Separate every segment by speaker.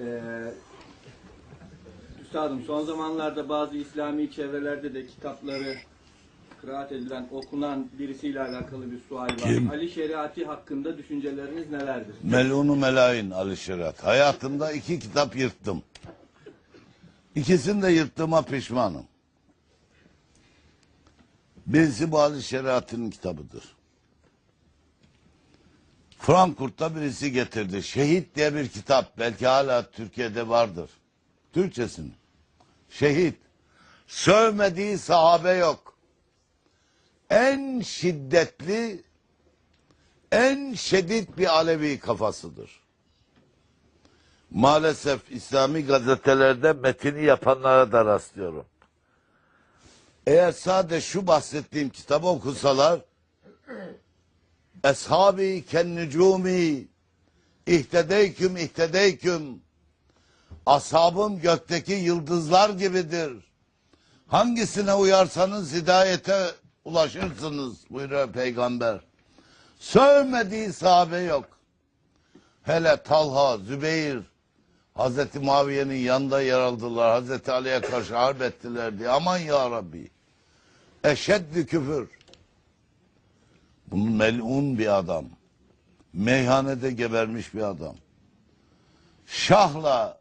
Speaker 1: Ee, üstadım son zamanlarda bazı İslami çevrelerde de kitapları kıraat edilen, okunan birisiyle alakalı bir sual var.
Speaker 2: Kim?
Speaker 1: Ali Şeriati hakkında düşünceleriniz nelerdir?
Speaker 2: Melunu Melayin Ali Şerat. Hayatımda iki kitap yırttım. İkisini de yırttığıma pişmanım. Birisi bu Ali Şeriat'ın kitabıdır. Frankfurt'ta birisi getirdi. Şehit diye bir kitap. Belki hala Türkiye'de vardır. Türkçesini. Şehit. Sövmediği sahabe yok. En şiddetli en şiddet bir Alevi kafasıdır. Maalesef İslami gazetelerde metini yapanlara da rastlıyorum. Eğer sadece şu bahsettiğim kitabı okusalar Eshabi ken nücumi ihtedeyküm ihtedeyküm Ashabım gökteki yıldızlar gibidir. Hangisine uyarsanız hidayete ulaşırsınız buyuruyor peygamber. Sövmediği sahabe yok. Hele Talha, Zübeyir, Hazreti Muaviye'nin yanında yer aldılar. Hazreti Ali'ye karşı harp ettiler diye. Aman ya Rabbi. Eşeddi küfür. Bunun melun bir adam. Meyhanede gebermiş bir adam. Şahla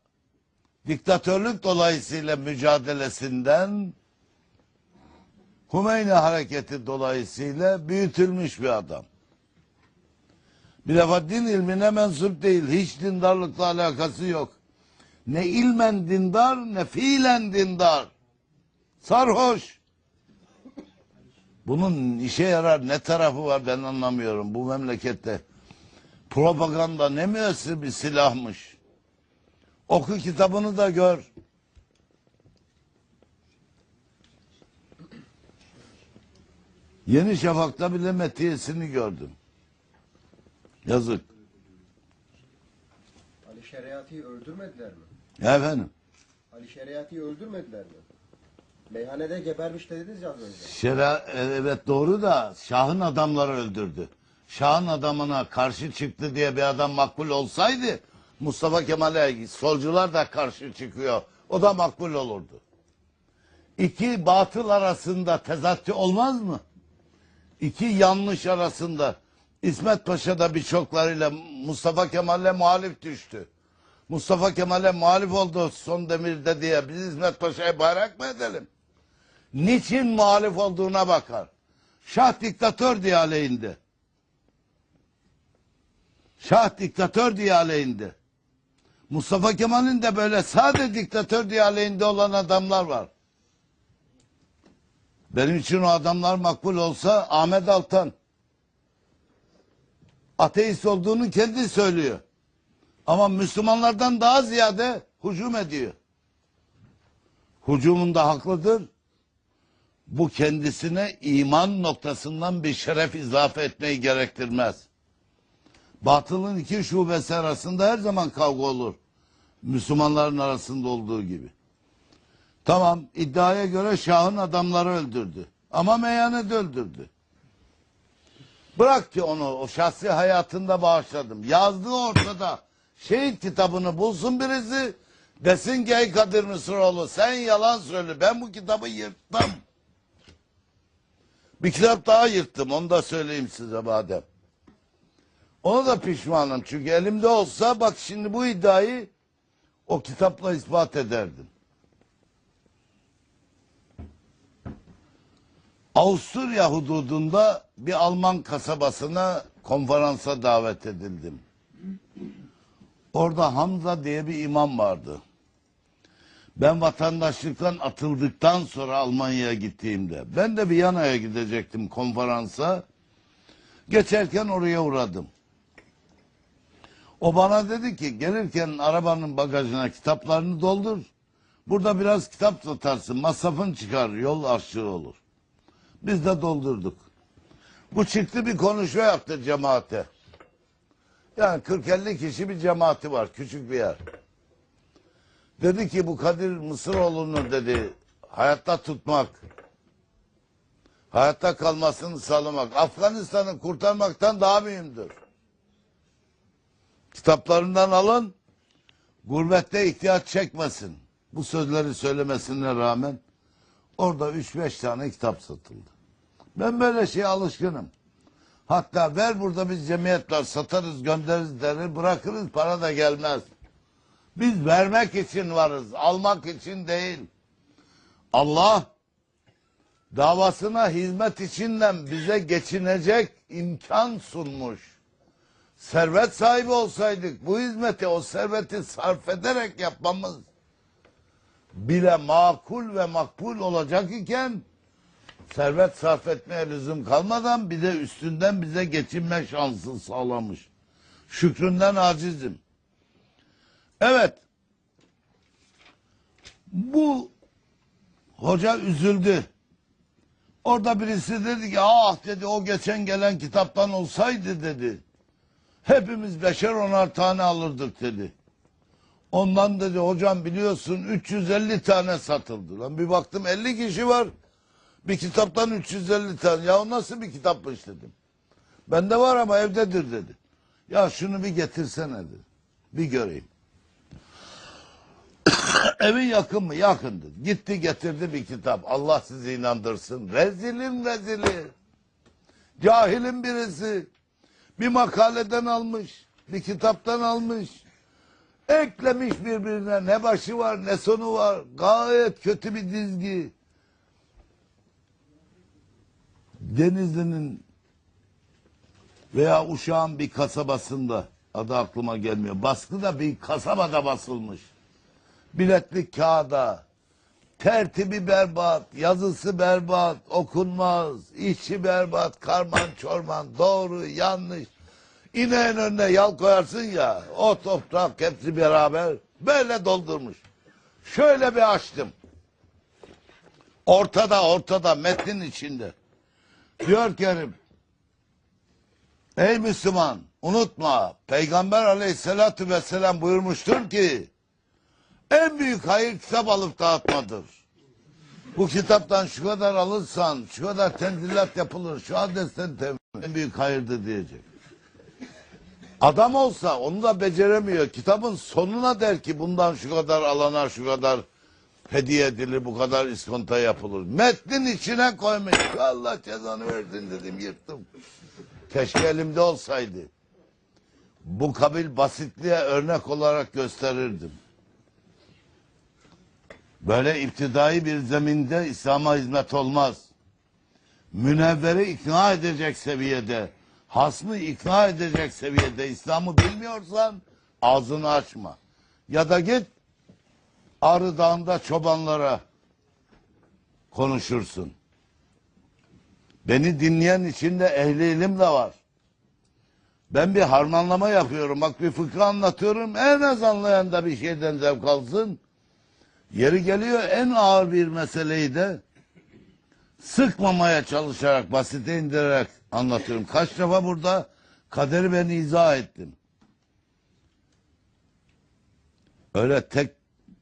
Speaker 2: diktatörlük dolayısıyla mücadelesinden Hümeyni hareketi dolayısıyla büyütülmüş bir adam. Bir defa din ilmine mensup değil. Hiç dindarlıkla alakası yok. Ne ilmen dindar ne fiilen dindar. Sarhoş. Bunun işe yarar ne tarafı var ben anlamıyorum bu memlekette. Propaganda ne müessir bir silahmış. Oku kitabını da gör. Yeni Şafak'ta bile metiyesini gördüm. Yazık.
Speaker 3: Ali Şeriat'ı öldürmediler mi?
Speaker 2: Ya efendim.
Speaker 3: Ali Şeriat'ı öldürmediler mi? Meyhanede gebermiş dediniz ya az önce.
Speaker 2: Şera, evet doğru da Şah'ın adamları öldürdü. Şah'ın adamına karşı çıktı diye bir adam makbul olsaydı Mustafa Kemal'e solcular da karşı çıkıyor. O da makbul olurdu. İki batıl arasında tezatçı olmaz mı? İki yanlış arasında İsmet Paşa da birçoklarıyla Mustafa Kemal'le muhalif düştü. Mustafa Kemal'e muhalif oldu son demirde diye biz İsmet Paşa'yı bayrak mı edelim? Niçin muhalif olduğuna bakar. Şah diktatör diye aleyhinde. Şah diktatör diye aleyhinde. Mustafa Kemal'in de böyle sade diktatör diye aleyhinde olan adamlar var. Benim için o adamlar makbul olsa Ahmet Altan ateist olduğunu kendi söylüyor. Ama Müslümanlardan daha ziyade hücum ediyor. Hücumunda haklıdır. Bu kendisine iman noktasından bir şeref izafe etmeyi gerektirmez. Batılın iki şubesi arasında her zaman kavga olur. Müslümanların arasında olduğu gibi. Tamam iddiaya göre Şah'ın adamları öldürdü. Ama meyhanede öldürdü. Bırak ki onu o şahsi hayatında bağışladım. Yazdığı ortada. Şehit kitabını bulsun birisi. Desin ki ey Kadir Mısıroğlu sen yalan söyle. Ben bu kitabı yırttım. Bir kitap daha yırttım. Onu da söyleyeyim size madem. Ona da pişmanım. Çünkü elimde olsa bak şimdi bu iddiayı o kitapla ispat ederdim. Avusturya hududunda bir Alman kasabasına konferansa davet edildim. Orada Hamza diye bir imam vardı. Ben vatandaşlıktan atıldıktan sonra Almanya'ya gittiğimde ben de Viyana'ya gidecektim konferansa. Geçerken oraya uğradım. O bana dedi ki gelirken arabanın bagajına kitaplarını doldur. Burada biraz kitap satarsın masrafın çıkar yol aşırı olur. Biz de doldurduk. Bu çıktı bir konuşma yaptı cemaate. Yani 40-50 kişi bir cemaati var. Küçük bir yer. Dedi ki bu Kadir Mısıroğlu'nu dedi hayatta tutmak, hayatta kalmasını sağlamak, Afganistan'ı kurtarmaktan daha mühimdir. Kitaplarından alın, gurbette ihtiyaç çekmesin. Bu sözleri söylemesine rağmen orada 3-5 tane kitap satıldı. Ben böyle şeye alışkınım. Hatta ver burada biz cemiyetler satarız göndeririz denir bırakırız para da gelmez. Biz vermek için varız almak için değil. Allah davasına hizmet içinden bize geçinecek imkan sunmuş. Servet sahibi olsaydık bu hizmeti o serveti sarf ederek yapmamız bile makul ve makbul olacak iken servet sarf etmeye lüzum kalmadan bir de üstünden bize geçinme şansı sağlamış. Şükründen acizim. Evet. Bu hoca üzüldü. Orada birisi dedi ki ah dedi o geçen gelen kitaptan olsaydı dedi. Hepimiz beşer onar tane alırdık dedi. Ondan dedi hocam biliyorsun 350 tane satıldı. Lan bir baktım 50 kişi var. Bir kitaptan 350 tane. Ya o nasıl bir kitapmış dedim. Bende var ama evdedir dedi. Ya şunu bir getirsene dedi. Bir göreyim. Evin yakın mı? Yakındı. Gitti getirdi bir kitap. Allah sizi inandırsın. Rezilin rezili. Cahilin birisi. Bir makaleden almış. Bir kitaptan almış. Eklemiş birbirine. Ne başı var ne sonu var. Gayet kötü bir dizgi. Denizli'nin veya Uşak'ın bir kasabasında adı aklıma gelmiyor. Baskı da bir kasabada basılmış. Biletlik kağıda. Tertibi berbat, yazısı berbat, okunmaz, işi berbat, karman çorman, doğru, yanlış. İneğin önüne yal koyarsın ya, o toprak hepsi beraber böyle doldurmuş. Şöyle bir açtım. Ortada, ortada, metnin içinde. Diyor ki Ey Müslüman unutma Peygamber aleyhissalatü vesselam buyurmuştur ki en büyük hayır kitap alıp dağıtmadır. Bu kitaptan şu kadar alırsan şu kadar tenzilat yapılır şu adesten temin en büyük hayırdır diyecek. Adam olsa onu da beceremiyor. Kitabın sonuna der ki bundan şu kadar alana şu kadar hediye edilir bu kadar iskonta yapılır. Metnin içine koymuş. Allah cezanı versin dedim yırttım. Keşke elimde olsaydı. Bu kabil basitliğe örnek olarak gösterirdim. Böyle iptidai bir zeminde İslam'a hizmet olmaz. Münevveri ikna edecek seviyede, hasmı ikna edecek seviyede İslam'ı bilmiyorsan ağzını açma. Ya da git Ağrı Dağı'nda çobanlara konuşursun. Beni dinleyen içinde ehli ilim de var. Ben bir harmanlama yapıyorum. Bak bir fıkra anlatıyorum. En az anlayan da bir şeyden zevk alsın. Yeri geliyor en ağır bir meseleyi de sıkmamaya çalışarak, basite indirerek anlatıyorum. Kaç defa burada kaderi ben izah ettim. Öyle tek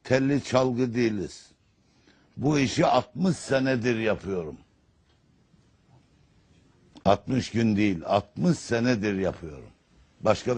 Speaker 2: telli çalgı değiliz. Bu işi 60 senedir yapıyorum. 60 gün değil, 60 senedir yapıyorum. Başka bir